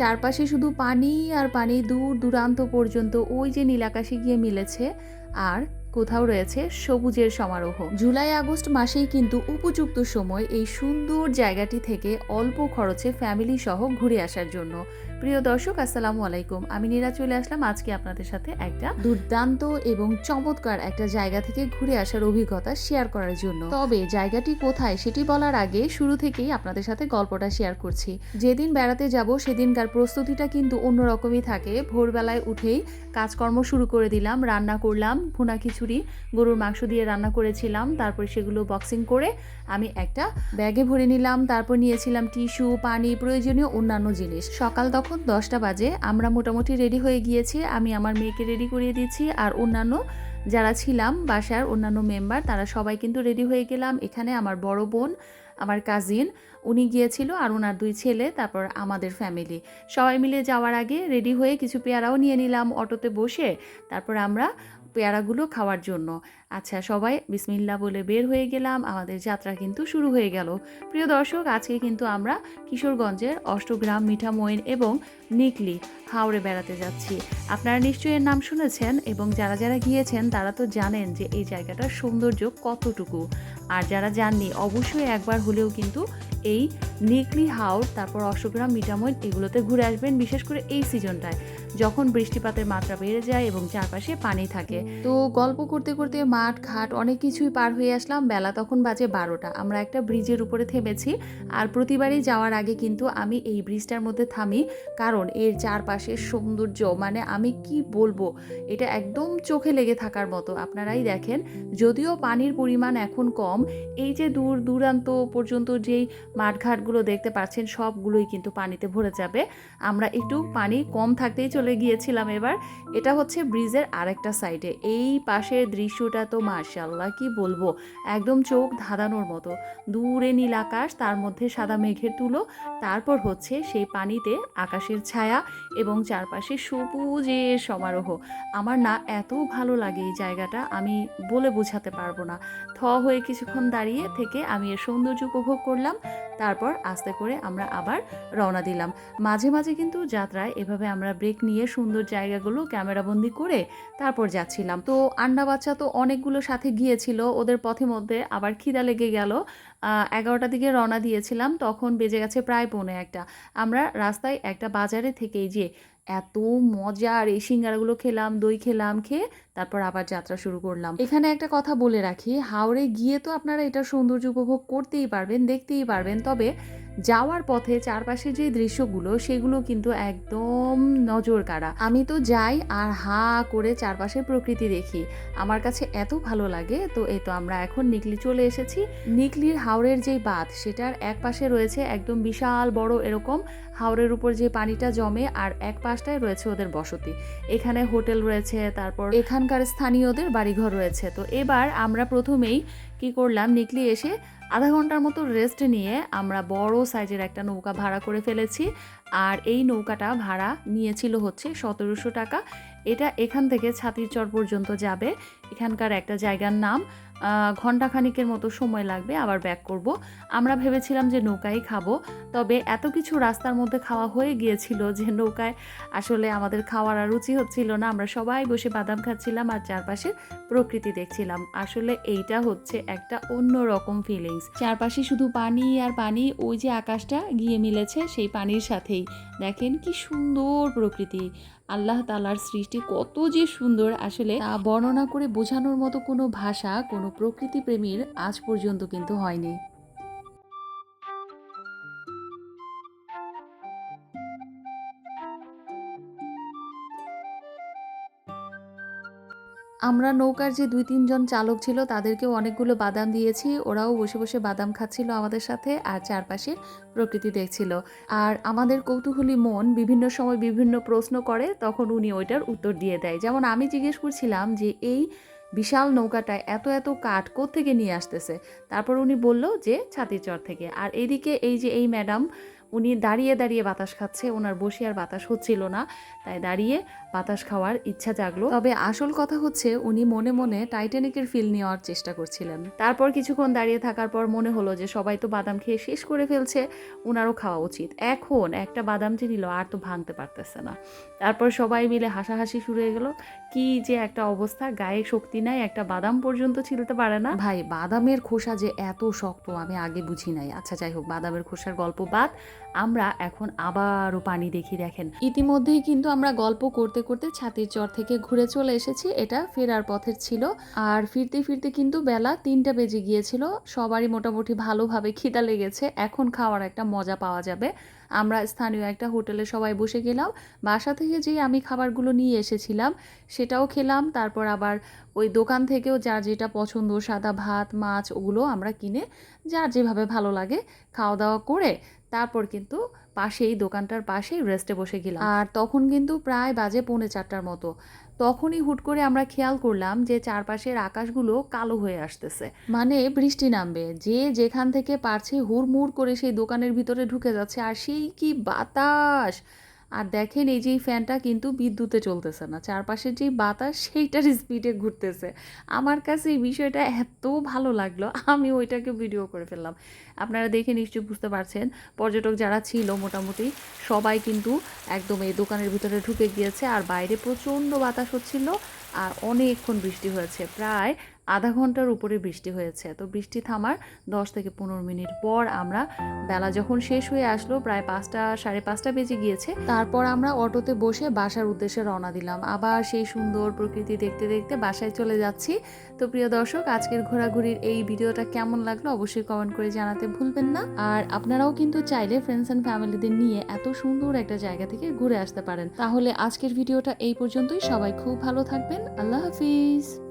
চারপাশে শুধু পানি আর পানি দূর দূরান্ত পর্যন্ত ওই যে নীলাকাশে গিয়ে মিলেছে আর কোথাও রয়েছে সবুজের সমারোহ। জুলাই, আগস্ট মাসেই কিন্তু উপযুক্ত সময় এই সুন্দর জায়গাটি থেকে অল্প খরচে ফ্যামিলি সহ ঘুরে আসার জন্য। প্রিয় দর্শক, আসসালামু আলাইকুম। আমি নীরা চলে আসলাম। আজকে আপনাদের সাথে একটা দুর্দান্ত এবং চমৎকার একটা জায়গা থেকে ঘুরে আসার অভিজ্ঞতা শেয়ার করার জন্য। তবে জায়গাটি কোথায় সেটি বলার আগে শুরু থেকেই আপনাদের সাথে গল্পটা শেয়ার করছি। যেদিন বেড়াতে যাব, সেদিনকার প্রস্তুতিটা কিন্তু অন্যরকমই থাকে। ভোরবেলায় উঠেই কাজকর্ম শুরু করে দিলাম, রান্না করলাম, ভুনা খিচুড়ি, গরুর মাংস দিয়ে রান্না করেছিলাম, তারপর সেগুলো বক্সিং করে আমি একটা ব্যাগে ভরে নিলাম, তারপর নিয়েছিলাম টিস্যু, পানি, প্রয়োজনীয় অন্যান্য জিনিস। সকাল তখন দশটা বাজে, আমরা মোটামুটি রেডি হয়ে গিয়েছি। আমি আমার মেয়েকে রেডি করিয়ে দিচ্ছি আর অন্যান্য যারা ছিলাম বাসার অন্যান্য মেম্বার তারা সবাই কিন্তু রেডি হয়ে গেলাম। এখানে আমার বড় বোন, আমার কাজিন উনি গিয়েছিল আর ওনার দুই ছেলে, তারপর আমাদের ফ্যামিলি সবাই মিলে যাওয়ার আগে রেডি হয়ে কিছু পেয়ারাও নিয়ে নিলাম অটোতে বসে। তারপর আমরা পেয়ারাগুলো খাওয়ার জন্য। আচ্ছা সবাই বিসমিল্লা বলে বের হয়ে গেলাম। আমাদের যাত্রা কিন্তু শুরু হয়ে গেল। প্রিয় দর্শক, আজকে কিন্তু আমরা কিশোরগঞ্জের অষ্টগ্রাম, মিঠামইন এবং নিকলি হাওড়ে বেড়াতে যাচ্ছি। আপনারা নিশ্চয়ই এর নাম শুনেছেন এবং যারা যারা গিয়েছেন, তারা তো জানেন যে এই জায়গাটার সৌন্দর্য কতটুকু। আর যারা যাননি, অবশ্যই একবার হলেও কিন্তু এই নিকলি হাওড় তারপর অষ্টগ্রাম মিঠামইন এগুলোতে ঘুরে আসবেন, বিশেষ করে এই সিজনটায়। যখন বৃষ্টিপাতের মাত্রা বেড়ে যায় এবং চারপাশে পানি থাকে। তো গল্প করতে করতে মাঠ, ঘাট অনেক কিছুই পার হয়ে আসলাম। বেলা তখন বাজে বারোটা। আমরা একটা ব্রিজের উপরে থেমেছি। আর প্রতিবারই যাওয়ার আগে কিন্তু আমি এই ব্রিজটার মধ্যে থামি। কারণ এর চারপাশের সৌন্দর্য মানে আমি কি বলব? এটা একদম চোখে লেগে থাকার মতো। আপনারাই দেখেন। যদিও পানির পরিমাণ এখন কম, এই যে দূর, দূরান্ত পর্যন্ত যেই মাঠঘাটগুলো দেখতে পাচ্ছেন, সবগুলোই কিন্তু পানিতে ভরে যাবে। আমরা একটু পানি কম থাকতেই চলে গিয়েছিলাম এবার। এটা হচ্ছে ব্রিজের আরেকটা সাইডে। এই পাশের দৃশ্যটা তো মার্শাল্লাহ কি বলব? একদম চোখ ধাঁধানোর মতো। দূরে নীল আকাশ, তার মধ্যে সাদা মেঘের তুলো। তারপর হচ্ছে সেই পানিতে আকাশের ছায়া এবং চারপাশে সবুজের সমারোহ। আমার না এত ভালো লাগে এই জায়গাটা, আমি বলে বোঝাতে পারব না। থ হয়ে কিছুক্ষণ দাঁড়িয়ে থেকে আমি এর সৌন্দর্য উপভোগ করলাম। তারপর আস্তে করে আমরা আবার রওনা দিলাম। মাঝে মাঝে কিন্তু যাত্রায় এভাবে আমরা ব্রেক নিয়ে সুন্দর জায়গাগুলো ক্যামেরাবন্দি করে তারপর যাচ্ছিলাম। তো আন্ডা বাচ্চা তো অনেকগুলো সাথে গিয়েছিল, ওদের পথে মধ্যে আবার খিদা লেগে গেল। এগারোটার দিকে রওনা দিয়েছিলাম, তখন বেজে গেছে প্রায় পৌনে একটা। আমরা রাস্তায় একটা বাজারে থেকেই যে এত মজা আর এই সিঙ্গারাগুলো খেলাম, দই খেলাম, খেয়ে তারপর আবার যাত্রা শুরু করলাম। এখানে একটা কথা বলে রাখি হাওড়ে গিয়ে তো আপনারা এটা সৌন্দর্য উপভোগ করতেই পারবেন, দেখতেই পারবেন। তবে যাওয়ার পথে চারপাশে যে দৃশ্যগুলো, সেগুলো কিন্তু একদম নজর কাড়া আমি তো যাই আর হা করে চারপাশের প্রকৃতি দেখি। আমার কাছে এত ভালো লাগে, তো এই তো আমরা এখন নিকলি চলে এসেছি। নিকলির হাওড়ের যে বাঁধ, সেটার এক পাশে রয়েছে একদম বিশাল বড় এরকম হাওড়ের উপর যে পানিটা জমে আর এক পাশটায় রয়েছে ওদের বসতি। এখানে হোটেল রয়েছে, তারপর এখানকার স্থানীয়দের বাড়িঘর রয়েছে। তো এবার আমরা প্রথমেই কি করলাম, নিকলি এসে আধা ঘণ্টার মতো রেস্ট নিয়ে আমরা বড় সাইজের একটা নৌকা ভাড়া করে ফেলেছি। আর এই নৌকাটা ভাড়া নিয়েছিল হচ্ছে সতেরোশো টাকা। এটা এখান থেকে ছাতিরচর পর্যন্ত যাবে। এখানকার একটা জায়গার নাম। আহ, ঘন্টাখানিকের মতো সময় লাগবে আবার ব্যাক করব। আমরা ভেবেছিলাম যে নৌকায় খাব তবে এত কিছু রাস্তার মধ্যে খাওয়া হয়ে গিয়েছিল যে নৌকায় আসলে আমাদের খাওয়ার আর রুচি হচ্ছিল না। আমরা সবাই বসে বাদাম খাচ্ছিলাম আর চারপাশে প্রকৃতি দেখছিলাম। আসলে এইটা হচ্ছে একটা অন্য রকম ফিলিংস চারপাশে শুধু পানি আর পানি ওই যে আকাশটা গিয়ে মিলেছে সেই পানির সাথেই। দেখেন কি সুন্দর প্রকৃতি। আল্লাহ তালার সৃষ্টি কত যে সুন্দর। আসলে তা বর্ণনা করে বোঝানোর মতো কোনো ভাষা, কোনো প্রকৃতি প্রেমীর আজ পর্যন্ত কিন্তু হয়নি। আমরা নৌকার যে দুই তিনজন চালক ছিল, তাদেরকেও অনেকগুলো বাদাম দিয়েছি। ওরাও বসে বসে বাদাম খাচ্ছিল আমাদের সাথে আর চারপাশে প্রকৃতি দেখছিল। আর আমাদের কৌতূহলী মন বিভিন্ন সময় বিভিন্ন প্রশ্ন করে, তখন উনি ওইটার উত্তর দিয়ে দেয়। যেমন আমি জিজ্ঞেস করছিলাম যে, এই বিশাল নৌকাটায় এত এত কাঠ থেকে নিয়ে আসতেছে? তারপর উনি বলল যে ছাতিচর থেকে। আর এদিকে এই যে, এই ম্যাডাম উনি দাঁড়িয়ে দাঁড়িয়ে বাতাস খাচ্ছে, ওনার বসে আর বাতাস হচ্ছিল না। তাই দাঁড়িয়ে বাতাস খাওয়ার ইচ্ছা জাগলো। তবে আসল কথা হচ্ছে, উনি মনে মনে টাইটানিকের ফিল নেওয়ার চেষ্টা করছিলেন। তারপর কিছুক্ষণ দাঁড়িয়ে থাকার পর মনে হলো যে, সবাই তো বাদাম খেয়ে শেষ করে ফেলছে ওনারও খাওয়া উচিত। এখন একটা বাদাম নিল, আর তো ভাঙতে পারতেছে না। তারপর সবাই মিলে হাসাহাসি শুরু হয়ে গেল। কি যে একটা অবস্থা, গায়ে শক্তি নাই, একটা বাদাম পর্যন্ত ছিলতে পারে না। ভাই, বাদামের খোসা যে এত শক্ত, আমি আগে বুঝি নাই। আচ্ছা যাই হোক, বাদামের খোসার গল্প বাদ। আমরা এখন আবারও পানি দেখি, দেখেন। ইতিমধ্যেই কিন্তু আমরা গল্প করতে করতে ছাতির চর থেকে ঘুরে চলে এসেছি। এটা ফেরার পথের ছিল। আর ফিরতে ফিরতে কিন্তু বেলা তিনটা বেজে গিয়েছিল। সবারই মোটামুটি ভালোভাবে খিদা লেগেছে। এখন খাওয়ার একটা মজা পাওয়া যাবে। আমরা স্থানীয় একটা হোটেলে সবাই বসে গেলাম। বাসা থেকে যে আমি খাবারগুলো নিয়ে এসেছিলাম, সেটাও খেলাম। তারপর আবার ওই দোকান থেকেও যার যেটা পছন্দ, সাদা ভাত, মাছ, ওগুলো আমরা কিনে যার যেভাবে ভালো লাগে খাওয়া দাওয়া করে তারপর কিন্তু পাশেই, দোকানটার পাশেই রেস্টে বসে গেলাম। আর তখন কিন্তু প্রায় বাজে পৌনে চারটার মতো। তখনই হুট করে আমরা খেয়াল করলাম যে চারপাশের আকাশগুলো কালো হয়ে আসতেছে। মানে বৃষ্টি নামবে। যে যেখান থেকে পারছে হুড়মুড় করে সেই দোকানের ভিতরে ঢুকে যাচ্ছে। আর সেই কি বাতাস! আর দেখেন এই যে এই ফ্যানটা কিন্তু বিদ্যুতে চলতেছে না। চারপাশের যে বাতাস, সেইটার স্পিডে ঘুরতেছে। আমার কাছে এই বিষয়টা এত ভালো লাগল, আমি ওইটাকে ভিডিও করে ফেললাম। আপনারা দেখে নিশ্চয়ই বুঝতে পারছেন, পর্যটক যারা ছিল মোটামুটি সবাই কিন্তু একদম এই দোকানের ভিতরে ঢুকে গিয়েছে। আর বাইরে প্রচণ্ড বাতাস হচ্ছিল আর অনেকক্ষণ বৃষ্টি হয়েছে। প্রায় আধা ঘণ্টার উপরে বৃষ্টি হয়েছে। তো বৃষ্টি থামার দশ থেকে পনেরো মিনিট পর আমরা বেলা যখন শেষ হয়ে আসলো, প্রায় পাঁচটা, সাড়ে পাঁচটা বেজে গিয়েছে, তারপর আমরা অটোতে বসে বাসার উদ্দেশ্যে রওনা দিলাম। আবার সেই সুন্দর প্রকৃতি দেখতে দেখতে বাসায় চলে যাচ্ছি। তো প্রিয় দর্শক, আজকের ঘোরাঘুরির এই ভিডিওটা কেমন লাগল অবশ্যই কমেন্ট করে জানাতে ভুলবেন না। আর আপনারাও কিন্তু চাইলে ফ্রেন্ডস অ্যান্ড ফ্যামিলিদের নিয়ে এত সুন্দর একটা জায়গা থেকে ঘুরে আসতে পারেন। তাহলে আজকের ভিডিওটা এই পর্যন্তই। সবাই খুব ভালো থাকবেন। আল্লাহ হাফিজ।